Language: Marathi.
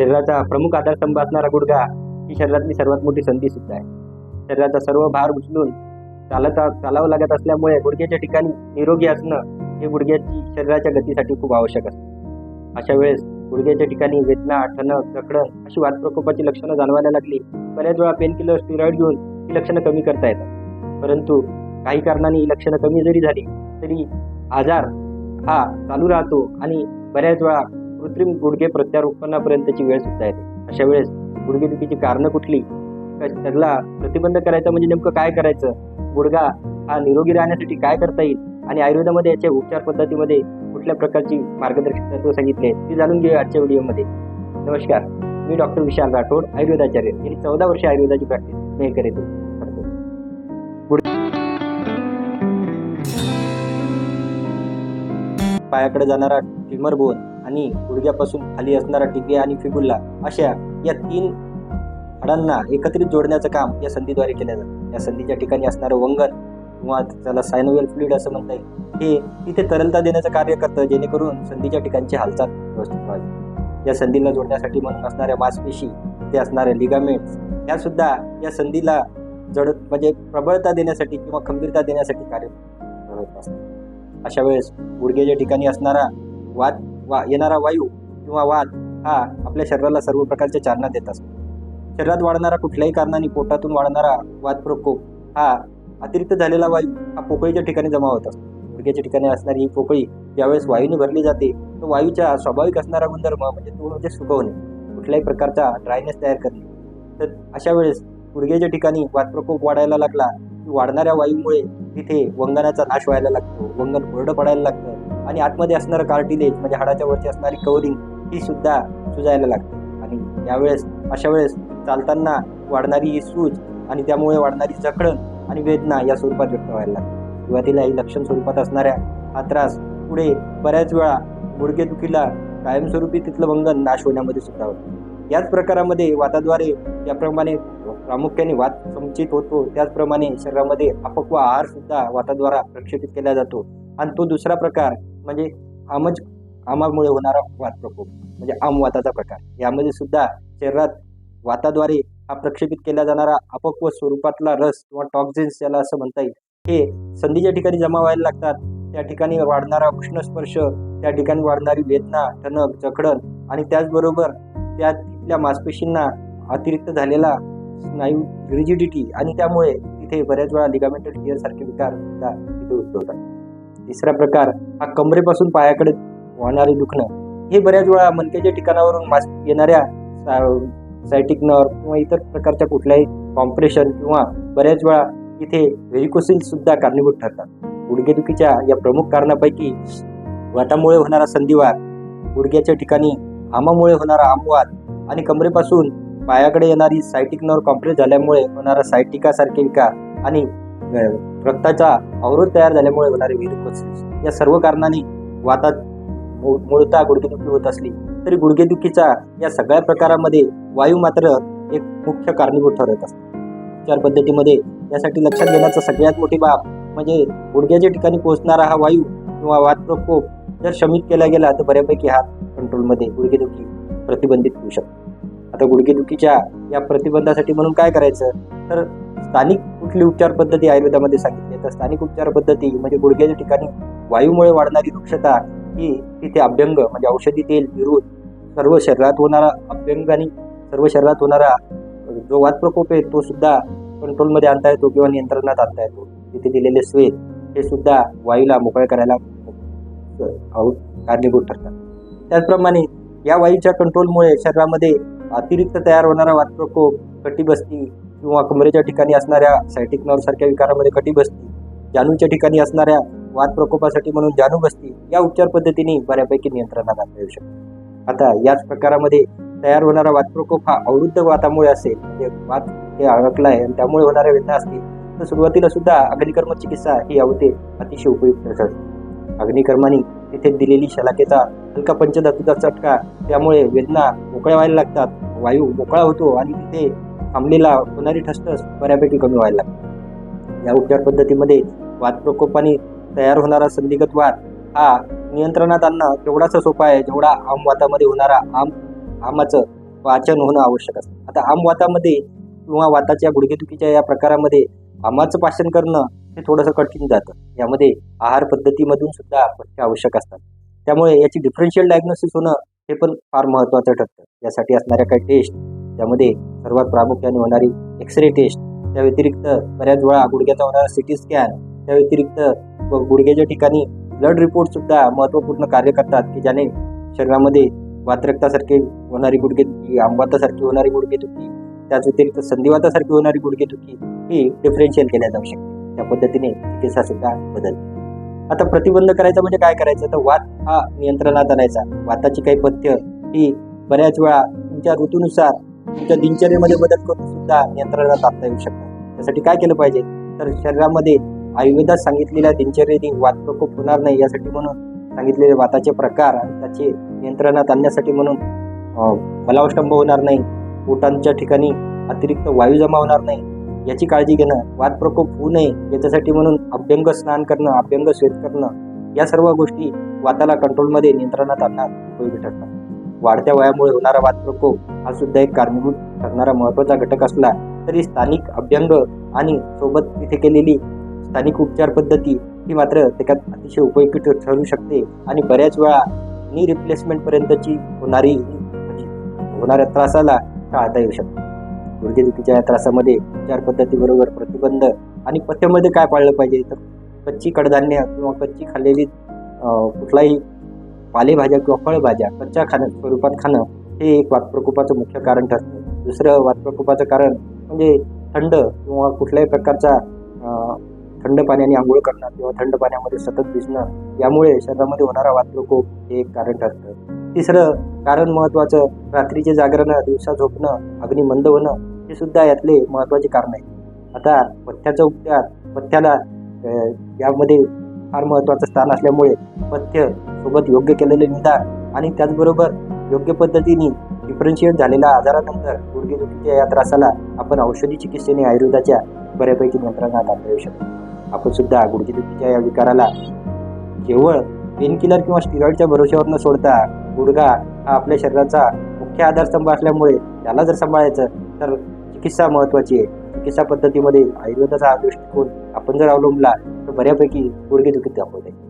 शरीराचा प्रमुख आधारस्तंभ असणारा गुडघा ही शरीरातली सर्वात मोठी संधी सुद्धा आहे. शरीराचा सर्व भार उचलून चालता चालावं लागत असल्यामुळे गुडघ्याच्या ठिकाणी निरोगी असणं हे गुडघ्याची शरीराच्या गतीसाठी खूप आवश्यक असतं. अशा वेळेस गुडघ्याच्या ठिकाणी वेदना ठणक जखडण अशी वातप्रकोपाची लक्षणं जाणवायला लागली. बऱ्याच वेळा पेन किलर स्टिरॉइड घेऊन ही लक्षणं कमी करता येतात. परंतु काही कारणाने ही लक्षणं कमी जरी झाली तरी आजार हा चालू राहतो आणि बऱ्याच वेळा कृत्रिम गुडघे प्रत्यारोपणापर्यंतची वेळ सुद्धा येते अशा वेळेस गुडघेदुखीची कारणं कुठली? त्याला प्रतिबंध करायचा म्हणजे नेमकं काय करायचं? गुडघा हा निरोगी राहण्यासाठी काय करता येईल? आणि आयुर्वेदामध्ये याच्या उपचार पद्धतीमध्ये कुठल्या प्रकारची मार्गदर्शक तत्व सांगितले ते जाणून घेऊया आजच्या व्हिडिओमध्ये. नमस्कार मी डॉक्टर विशाल राठोड आयुर्वेदाचार्य. गेली चौदा वर्षे आयुर्वेदाची प्रॅक्टिस मी करीत करतो पायाकडे जाणारा ट्युमर बोन आणि गुडघ्यापासून खाली असणारा टिबिया आणि फिबुल्ला अशा या तीन हाडांना एकत्रित जोडण्याचं काम या संधीद्वारे केलं जातं. या संधीच्या ठिकाणी असणारं वंगण किंवा त्याला सायनोवेल फ्लुइड असं म्हणता येईल. हे तिथे तरलता देण्याचं कार्य करतं जेणेकरून संधीच्या ठिकाणची हालचाल व्यवस्थित व्हावी. या संधीला जोडण्यासाठी म्हणून असणाऱ्या मांसपेशी ते असणाऱ्या लिगामेंट्स ह्या सुद्धा या संधीला जड म्हणजे प्रबळता देण्यासाठी किंवा खंबीरता देण्यासाठी कार्य असतात. अशा वेळेस गुडघ्याच्या ठिकाणी असणारा वाद वा येणारा वायू किंवा वाद हा आपल्या शरीराला सर्व प्रकारच्या चालना देत असतो. शरीरात वाढणारा कुठल्याही कारणाने पोटातून वाढणारा वाद प्रकोप हा अतिरिक्त झालेला वायू हा पोकळीच्या ठिकाणी जमा होत असतो. गुडघ्याच्या ठिकाणी असणारी ही पोकळी ज्यावेळेस वायूने भरली जाते तो वायूच्या स्वाभाविक असणारा गुणधर्म म्हणजे तो म्हणजे सुकवणे कुठल्याही प्रकारचा ड्रायनेस तयार करणे. तर अशा वेळेस गुडघ्याच्या ठिकाणी वादप्रकोप वाढायला लागला की वाढणाऱ्या वायूमुळे तिथे वंगणाचा नाश व्हायला लागतो वंगण कोरडं पडायला लागतं आणि आतमध्ये असणारं कार्टिलेज म्हणजे हाडाच्या वरची असणारी कवरिंग ही सुद्धा सुजायला लागते. आणि यावेळेस अशा वेळेस चालताना वाढणारी ही सूज आणि त्यामुळे वाढणारी जखडण आणि वेदना या स्वरूपात व्यक्त व्हायला लागते. सुरुवातीला ही लक्षण स्वरूपात असणाऱ्या हा त्रास पुढे बऱ्याच वेळा गुडघेदुखीला कायमस्वरूपी तिथलं वंगण नाश होण्यामध्ये सुद्धा होतं. याच प्रकारामध्ये वाताद्वारे याप्रमाणे प्रामुख्याने वात संचित होतो त्याचप्रमाणे शरीरामध्ये अपक्व आहार सुद्धा वाताद्वारा प्रक्षेपित केला जातो. आणि तो दुसरा प्रकार म्हणजे आमज आमामुळे होणारा वात प्रकोप म्हणजे आमवाताचा प्रकार. यामध्ये सुद्धा शरीरात वाताद्वारे हा प्रक्षेपित केला जाणारा अपक्व स्वरूपातला रस किंवा टॉक्झिन्स याला असं म्हणता येईल हे संधीच्या ठिकाणी जमा व्हायला लागतात. त्या ठिकाणी वाढणारा उष्णस्पर्श त्या ठिकाणी वाढणारी वेदना ठणक जखडण आणि त्याचबरोबर त्या तिथल्या मांसपेशींना अतिरिक्त झालेला स्नायू रिजिडिटी आणि त्यामुळे तिथे बऱ्याच वेळा लिगामेंटल टियर सारखे विकार सुद्धा तिथे उद्भवतात. तिसरा प्रकार हा कमरेपासून पायाकडे वाहणारे दुखणं. हे बऱ्याच वेळा मनकेच्या ठिकाणावरून मास येणाऱ्या सायटिक नर्व किंवा इतर प्रकारच्या कुठल्याही कॉम्प्रेशन किंवा बऱ्याच वेळा इथे व्हेरिकोसिल सुद्धा कारणीभूत ठरतात. गुडघेदुखीच्या या प्रमुख कारणापैकी वातामुळे होणारा संधिवात गुडघ्याच्या ठिकाणी आमामुळे होणारा आमवाद आणि कमरेपासून पायाकडे येणारी सायटिक नर्व कॉम्प्रेस झाल्यामुळे होणारा सायटिकासारखे विकार आणि रक्ताचा अवरोध तयार झाल्यामुळे होणारे व्हेरिकोसिस या सर्व कारणाने वातात मूळता गुडघेदुखी होत असली तरी गुडघेदुखीच्या या सगळ्या प्रकारामध्ये वायू मात्र एक मुख्य कारणीभूत ठरत असते. उपचार पद्धतीमध्ये यासाठी लक्षात घेण्याचा सगळ्यात मोठी बाब म्हणजे गुडघ्याच्या ठिकाणी पोहोचणारा हा वायू किंवा वात प्रकोप जर शमित केला गेला तर बऱ्यापैकी हा कंट्रोलमध्ये गुडघेदुखी प्रतिबंधित होऊ शकतो. आता गुडघेदुखीच्या या प्रतिबंधासाठी म्हणून काय करायचं? तर स्थानिक कुठली उपचार पद्धती आयुर्वेदामध्ये सांगितली तर स्थानिक उपचार पद्धती म्हणजे गुडघ्याच्या ठिकाणी वायूमुळे वाढणारी वृक्षता ही तिथे अभ्यंग म्हणजे औषधी तेल विरुद्ध सर्व शरीरात होणारा अभ्यंग आणि सर्व शरीरात होणारा जो वाद प्रकोप आहे तो सुद्धा कंट्रोलमध्ये आणता येतो किंवा नियंत्रणात आणता येतो. तिथे दिलेले स्वेद हे सुद्धा वायूला मोकळ्या करायला कारणीभूत ठरतात. त्याचप्रमाणे या वायूच्या कंट्रोलमुळे शरीरामध्ये अतिरिक्त तयार होणारा वातप्रकोप कटीबस्ती किंवा कमरेच्या ठिकाणी असणाऱ्या सायटिक नर्व सारख्या विकारामध्ये कटिबस्ती जानूच्या ठिकाणी असणाऱ्या वात प्रकोपासाठी म्हणून जानू बसती या उपचार पद्धतीने बऱ्यापैकी नियंत्रणात आणता येऊ शकते. आता याच प्रकारामध्ये तयार होणारा वातप्रकोप हा अवृद्ध वातामुळे असेल म्हणजे वात हे अडकला आहे आणि त्यामुळे होणाऱ्या वेदना असतील तर सुरुवातीला सुद्धा अग्निकर्म चिकित्सा ही अवते अतिशय उपयुक्त ठरते. अग्निकर्माने तिथे दिलेली शलाकेचा हलका पंचधातूचा चटका त्यामुळे वेदना मोकळ्या व्हायला लागतात. वायू मोकळा होतो आणि तिथे थांबलेला होणारी ठसठस बऱ्यापैकी कमी व्हायला लागते. या उपचार पद्धतीमध्ये वाद प्रकोपाने तयार होणारा संधिगत वाद हा नियंत्रणात आणणं तेवढाच सोपा आहे जेवढा आम वातामध्ये होणारा आम आमाचं वाचन होणं आवश्यक असतं. आता आम वातामध्ये किंवा वाताच्या गुडघेदुखीच्या या प्रकारामध्ये आमाचं पाचन करणं हे थोडंसं कठीण जातं. यामध्ये आहार पद्धतीमधून सुद्धा पथ्य आवश्यक असतात. त्यामुळे याची डिफरन्शियल डायग्नोसिस होणं हे पण फार महत्त्वाचं ठरतं. यासाठी असणाऱ्या काही टेस्ट त्यामध्ये सर्वात प्रामुख्याने होणारी एक्सरे टेस्ट त्या व्यतिरिक्त बऱ्याच वेळा गुडघ्याचा होणारा सिटी स्कॅन त्या व्यतिरिक्त गुडघ्याच्या ठिकाणी ब्लड रिपोर्ट सुद्धा महत्त्वपूर्ण कार्य करतात की ज्याने शरीरामध्ये वातरक्तासारखे होणारी गुडघेदुखी आंबातासारखी होणारी गुडघेदुखी त्याच व्यतिरिक्त संधिवातासारखी होणारी गुडघेदुखी ही डिफरेन्शियल केल्या जाऊ शकते. त्या पद्धतीने चिकित्सा सुद्धा बदलते. आता प्रतिबंध करायचा म्हणजे काय करायचं? तर वात हा नियंत्रणात आणायचा. वाताची काही पथ्य ही बऱ्याच वेळा तुमच्या ऋतूनुसार तुमच्या दिनचर्येमध्ये बदल करून सुद्धा नियंत्रणात आणता येऊ शकतात. त्यासाठी काय केलं पाहिजे? तर शरीरामध्ये आयुर्वेदात सांगितलेल्या दिनचर्येने वात प्रकोप होणार नाही यासाठी म्हणून सांगितलेले वाताचे प्रकार आणि त्याचे नियंत्रणात आणण्यासाठी म्हणून बलावष्टंभ होणार नाही. पोटांच्या ठिकाणी अतिरिक्त वायू जमा होणार नाही. याची काळजी घेणं वाद प्रकोप होऊ नये याच्यासाठी म्हणून अभ्यंग स्नान करणं अभ्यंग श्वेत करणं या सर्व गोष्टी वाताला कंट्रोलमध्ये नियंत्रणात आणण्यात उपयोगी ठरतात. वाढत्या वयामुळे होणारा वाद प्रकोप हा सुद्धा एक कारणीभूत ठरणारा महत्त्वाचा घटक असला तरी स्थानिक अभ्यंग आणि सोबत तिथे केलेली स्थानिक उपचार पद्धती ही मात्र त्याच्यात अतिशय उपयुक्त ठरू शकते आणि बऱ्याच वेळा नी रिप्लेसमेंटपर्यंतची होणारी होणाऱ्या त्रासाला टाळता येऊ शकते. गुडघेदुखीच्या त्रासामध्ये उपचार पद्धतीबरोबर प्रतिबंध आणि पथ्यामध्ये काय पाळलं पाहिजे? तर कच्ची कडधान्य किंवा कच्ची खाल्लेली कुठलाही पालेभाज्या किंवा फळभाज्या कच्च्या खाण्या स्वरूपात खाणं हे एक वातप्रकोपाचं मुख्य कारण ठरतं. दुसरं वातप्रकोपाचं कारण म्हणजे थंड किंवा कुठल्याही प्रकारचा थंड पाण्याने आंघोळ करणं किंवा थंड पाण्यामध्ये सतत भिजणं यामुळे शरीरामध्ये होणारा वातप्रकोप हे एक कारण ठरतं. तिसरं कारण महत्त्वाचं रात्रीचे जागरण दिवसा झोपणं अग्नी मंद होणं हे सुद्धा यातले महत्त्वाचे कारण आहे आता पथ्याचा उपचार पथ्याला यामध्ये फार महत्त्वाचं स्थान असल्यामुळे पथ्य सोबत योग्य केलेले निदान आणि त्याचबरोबर योग्य पद्धतीने डिफरन्शिएट झालेल्या आजारानंतर गुडघेदुखीच्या या त्रासाला आपण औषधी चिकित्सेने आयुर्वेदाच्या बऱ्यापैकी नियंत्रणात आणता येऊ शकतो. आपण सुद्धा गुडघेदुखीच्या या विकाराला केवळ पेनकिलर किंवा स्टिरॉइडच्या भरोश्यावर न सोडता गुडघा हा आपल्या शरीराचा मुख्य आधारस्तंभ असल्यामुळे त्याला जर सांभाळायचं तर चिकित्सा महत्त्वाची आहे. चिकित्सा पद्धतीमध्ये आयुर्वेदाचा हा दृष्टिकोन आपण जर अवलंबला तर बऱ्यापैकी गुडघेदुखीत दाखवते.